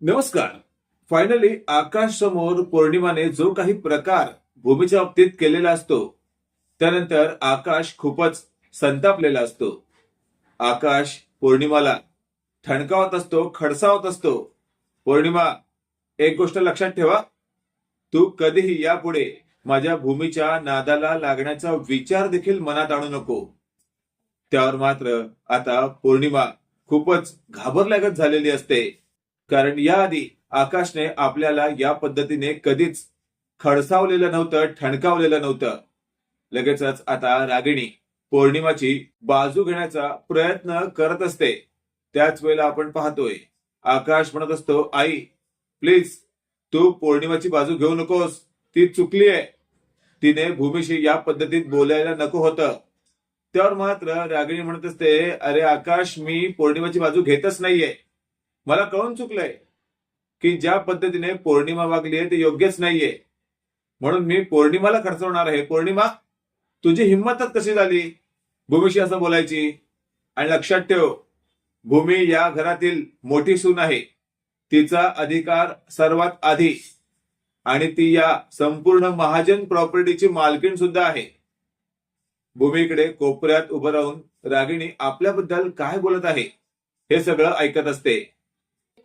नमस्कार. फायनली आकाश समोर पौर्णिमाने जो काही प्रकार भूमीच्या बाबतीत केलेला असतो त्यानंतर आकाश खूपच संतापलेला असतो. आकाश पौर्णिमाला ठणकावत असतो खडसावत असतो. पौर्णिमा एक गोष्ट लक्षात ठेवा. तू कधीही यापुढे माझ्या भूमीच्या नादाला लागण्याचा विचार देखील मनात आणू नको. त्यावर मात्र आता पौर्णिमा खूपच घाबरल्यागत झालेली असते. कारण याआधी आकाशने आपल्याला या पद्धतीने कधीच खडसावलेलं नव्हतं ठणकावलेलं नव्हतं. लगेचच आता रागिणी पौर्णिमाची बाजू घेण्याचा प्रयत्न करत असते. त्याच वेळेला आपण पाहतोय आकाश म्हणत असतो आई प्लीज तू पौर्णिमाची बाजू घेऊ नकोस. ती चुकली आहे. तिने भूमीशी या पद्धतीत बोलायला नको होतं. त्यावर मात्र रागिणी म्हणत असते अरे आकाश मी पौर्णिमाची बाजू घेतच नाहीये. मला कळून चुकलंय की ज्या पद्धतीने पौर्णिमा वागली आहे ते योग्यच नाहीये. म्हणून मी पौर्णिमाला खर्चवणार आहे. पौर्णिमा तुझी हिंमतच कशी झाली? भूमीशी असं बोलायची. आणि लक्षात ठेव भूमी या घरातील मोठी सून आहे. तिचा अधिकार सर्वात आधी. आणि ती या संपूर्ण महाजन प्रॉपर्टीची मालकीण सुद्धा आहे. भूमीकडे कोपऱ्यात उभं राहून रागिणी आपल्याबद्दल काय बोलत आहे हे सगळं ऐकत असते.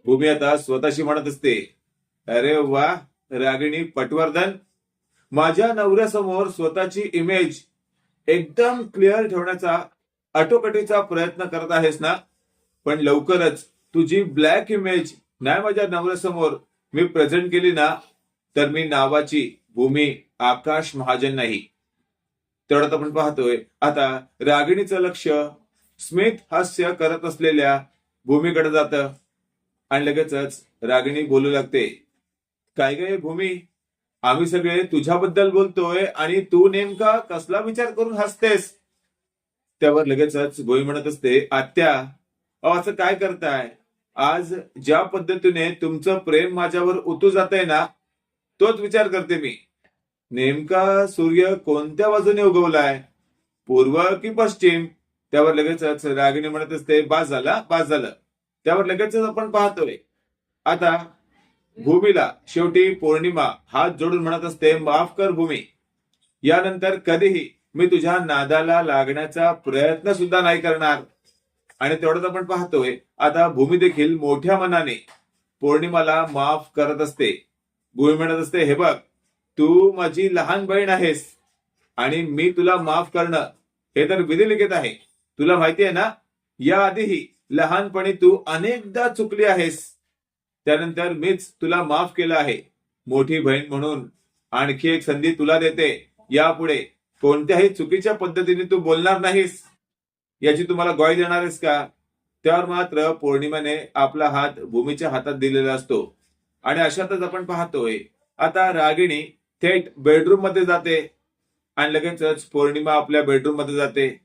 भूमी आता स्वतःशी म्हणत असते अरे वा रागिणी पटवर्धन माझ्या नवऱ्यासमोर स्वतःची इमेज एकदम क्लिअर ठेवण्याचा आटोकटीचा प्रयत्न करत आहेस ना? पण लवकरच तुझी ब्लॅक इमेज नाही माझ्या नवऱ्यासमोर मी प्रेझेंट केली ना तर मी नावाची भूमी आकाश महाजन नाही. तेवढ्यात आपण पाहतोय आता रागिणीचं लक्ष स्मित हास्य करत असलेल्या भूमीकडे जातं. आणि लगेचच रागिणी बोलू लागते. काय काय भूमी? आम्ही सगळे तुझ्याबद्दल बोलतोय आणि तू नेमका कसला विचार करून हसतेस? त्यावर लगेचच भूमी म्हणत असते आत्या अहो असं काय करताय? आज ज्या पद्धतीने तुमचं प्रेम माझ्यावर उतू जात आहे ना तोच विचार करते मी. नेमका सूर्य कोणत्या बाजूने उगवलाय? पूर्व की पश्चिम? त्यावर लगेचच रागिणी म्हणत असते बास झाला बाज झालं. त्यावर लगेचच आपण पाहतोय. आता भूमीला शेवटी पौर्णिमा हात जोडून म्हणत असते माफ कर भूमी. यानंतर कधीही मी तुझ्या नादाला लागण्याचा प्रयत्न सुद्धा नाही करणार. आणि तेवढंच आपण पाहतोय आता भूमी देखील मोठ्या मनाने पौर्णिमाला माफ करत असते. भूमी म्हणत असते हे बघ तू माझी लहान बहीण आहेस आणि मी तुला माफ करणं हे तर विधिलिखित आहे. तुला माहिती आहे ना? याआधीही लहानपणी तू अनेकदा चुकली आहेस. त्यानंतर मीच तुला माफ केलं आहे. मोठी बहीण म्हणून आणखी एक संधी तुला देते. यापुढे कोणत्याही चुकीच्या पद्धतीने तू बोलणार नाहीस. याची तुम्हाला ग्वाही देणार आहेस का? त्यावर मात्र पौर्णिमेने आपला हात भूमीच्या हातात दिलेला असतो. आणि अशातच आपण पाहतोय आता रागिणी थेट बेडरूममध्ये जाते. आणि लगेचच पौर्णिमा आपल्या बेडरूममध्ये जाते.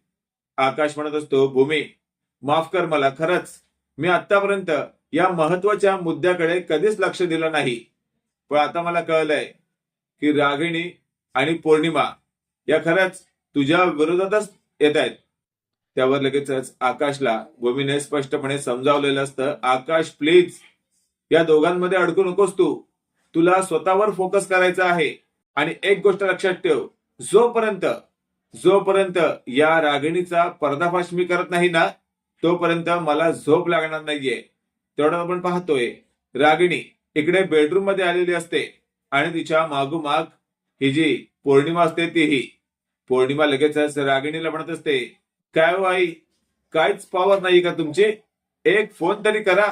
आकाश म्हणत असतो भूमी माफ कर मला खरंच. मी आतापर्यंत या महत्त्वाच्या मुद्द्याकडे कधीच लक्ष दिलं नाही. पण आता मला कळलंय की रागिणी आणि पौर्णिमा या खरंच तुझ्या विरोधातच येत आहेत त्यावर लगेचच आकाशला भूमीने स्पष्टपणे समजावलेलं असतं आकाश प्लीज या दोघांमध्ये अडकू नकोस तू. तुला स्वतःवर फोकस करायचा आहे. आणि एक गोष्ट लक्षात ठेव. जोपर्यंत जोपर्यंत या रागिणीचा पर्दाफाश मी करत नाही ना तोपर्यंत मला झोप लागणार नाहीये. तेवढं आपण पाहतोय. रागिणी इकडे बेडरूममध्ये आलेली असते आणि तिच्या मागोमाग ही जी पौर्णिमा असते तीही. पौर्णिमा लगेचच रागिणीला म्हणत असते काय हो आई? काहीच पॉवर नाही का तुमची? एक फोन तरी करा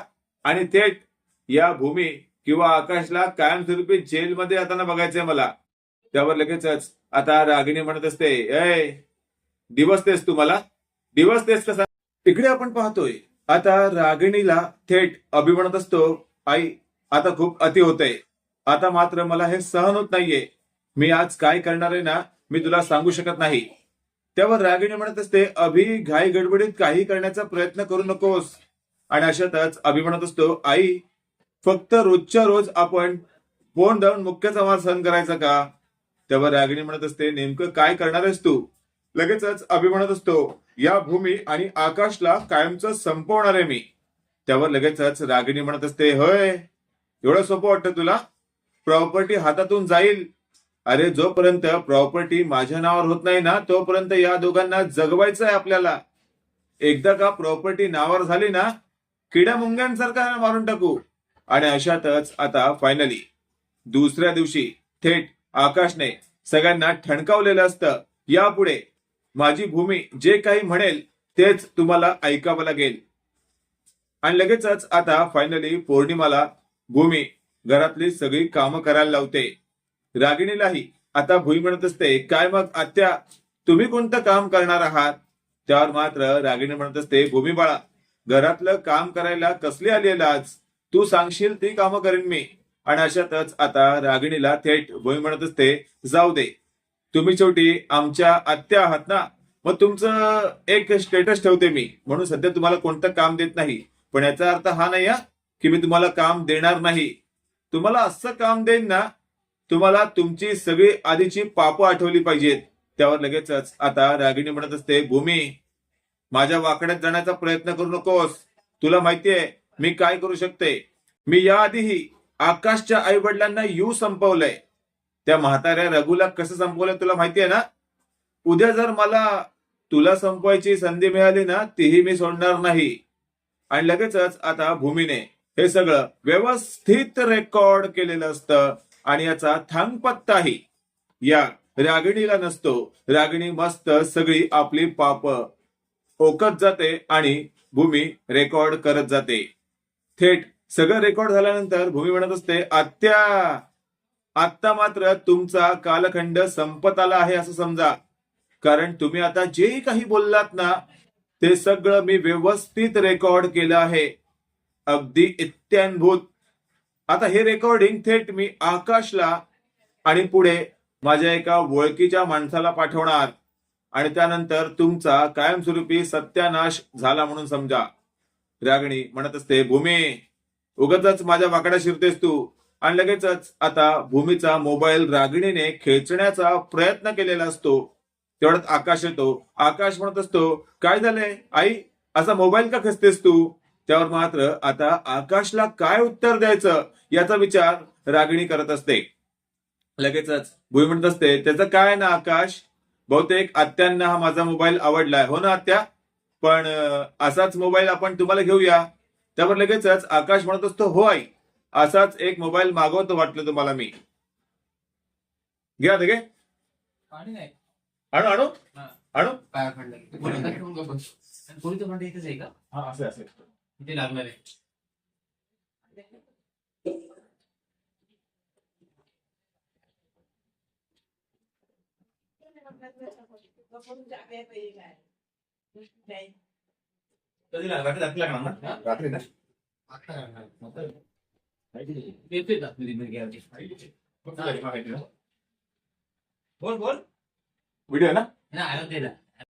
आणि थेट या भूमी किंवा आकाशला कायमस्वरूपी जेलमध्ये जाताना बघायचंय मला. त्यावर लगेचच आता रागिणी म्हणत असते ए दिवस तेच तू मला दिवस तेच कसा इकडे आपण पाहतोय आता रागिणीला थेट अभिमानत असतो आई आता खूप अति होतंय. आता मात्र मला हे सहन होत नाहीये. मी आज काय करणार आहे ना मी तुला सांगू शकत नाही. त्यावर रागिणी म्हणत असते अभि घाई गडबडीत काही करण्याचा प्रयत्न करू नकोस. आणि अशातच अभि म्हणत असतो आई फक्त रोजच्या रोज आपण फोन लावून मुख्य संवाद सहन करायचा का? त्यावर रागिणी म्हणत असते नेमकं काय करणार आहेस तू? लगेचच अभि म्हणत असतो या भूमी आणि आकाशला कायमचं संपवणार आहे मी. त्यावर लगेचच रागिणी म्हणत असते होय एवढं सोपं वाटतं तुला? प्रॉपर्टी हातातून जाईल. अरे जोपर्यंत प्रॉपर्टी माझ्या नावावर होत नाही ना तोपर्यंत या दोघांना जगवायचं आहे आपल्याला. एकदा का प्रॉपर्टी नावावर झाली ना किड्या मुंग्यांसारखा मारून टाकू. आणि अशातच आता फायनली दुसऱ्या दिवशी थेट आकाशने सगळ्यांना ठणकावलेलं असतं. यापुढे माझी भूमी जे काही म्हणेल तेच तुम्हाला ऐकावं लागेल. आणि लगेचच आता फायनली पौर्णिमाला भूमी घरातली सगळी कामं करायला लावते. रागिणीलाही आता भूमी म्हणत असते काय मग आत्या तुम्ही कोणतं काम करणार आहात? त्यावर मात्र रागिणी म्हणत असते भूमी बाळा घरातलं काम करायला कसली आली आज? तू सांगशील ती कामं करेन मी. आणि अशातच आता रागिणीला थेट भूमी म्हणत असते जाऊ दे तुम्ही शेवटी आमच्या आत्या आहात ना मग तुमचं एक स्टेटस ठेवते मी. म्हणून सध्या तुम्हाला कोणतं काम देत नाही. पण याचा अर्थ हा नाही की मी तुम्हाला काम देणार नाही. तुम्हाला असं काम देईन ना तुम्हाला तुमची सगळी आधीची पापं आठवली पाहिजेत. त्यावर लगेचच आता रागिणी म्हणत असते भूमी माझ्या वाकड्यात जाण्याचा प्रयत्न करू नकोस. तुला माहितीये मी काय करू शकते? मी याआधीही आकाशच्या आई वडिलांना यू संपवलंय. त्या म्हाताऱ्या रघुला कसं संपवलं तुला माहितीये ना? उद्या जर मला तुला संपवायची संधी मिळाली ना तीही मी सोडणार नाही. आणि लगेचच आता भूमीने हे सगळं व्यवस्थित रेकॉर्ड केलेलं असतं आणि याचा थांगपत्ताही या रागिणीला नसतो. रागिणी मस्त सगळी आपली पाप ओकत जाते आणि भूमी रेकॉर्ड करत जाते. थेट सगळं रेकॉर्ड झाल्यानंतर भूमी म्हणत असते आत्या आत्ता मात्र तुमचा कालखंड संपत आला आहे असं समजा. कारण तुम्ही आता जे काही बोललात ना ते सगळं मी व्यवस्थित रेकॉर्ड केलं आहे. अगदी इत्यानभूत. आता हे रेकॉर्डिंग थेट मी आकाशला आणि पुढे माझ्या एका ओळखीच्या माणसाला पाठवणार. आणि त्यानंतर तुमचा कायमस्वरूपी सत्यानाश झाला म्हणून समजा. रागणी म्हणत असते भूमी उगतच माझ्या वाकड्या शिरतेस तू. आणि लगेचच आता भूमीचा मोबाईल रागिणीने खेचण्याचा प्रयत्न केलेला असतो. तेवढ्यात आकाश येतो. आकाश म्हणत असतो काय झालंय? आई असा मोबाईल का खेचतेस तू? त्यावर मात्र आता आकाशला काय उत्तर द्यायचं याचा विचार रागिणी करत असते. लगेचच भूमी म्हणत असते त्याचं काय ना आकाश? बहुतेक आत्यांना हा माझा मोबाईल आवडलाय. हो ना आत्या? पण असाच मोबाईल आपण तुम्हाला घेऊया. त्यावर लगेचच आकाश म्हणत असतो हो आई. असाच एक मोबाईल मागवतो वाटलं तुम्हाला मी. घ्या नाही. आणू आणू? हा. आणू? हा असे असे. इथे लागणार आहे. कधी लागला रात्री लागणार ना? हा? रात्री ना? आमची? बोल बोल व्हिडिओ ना त्याला.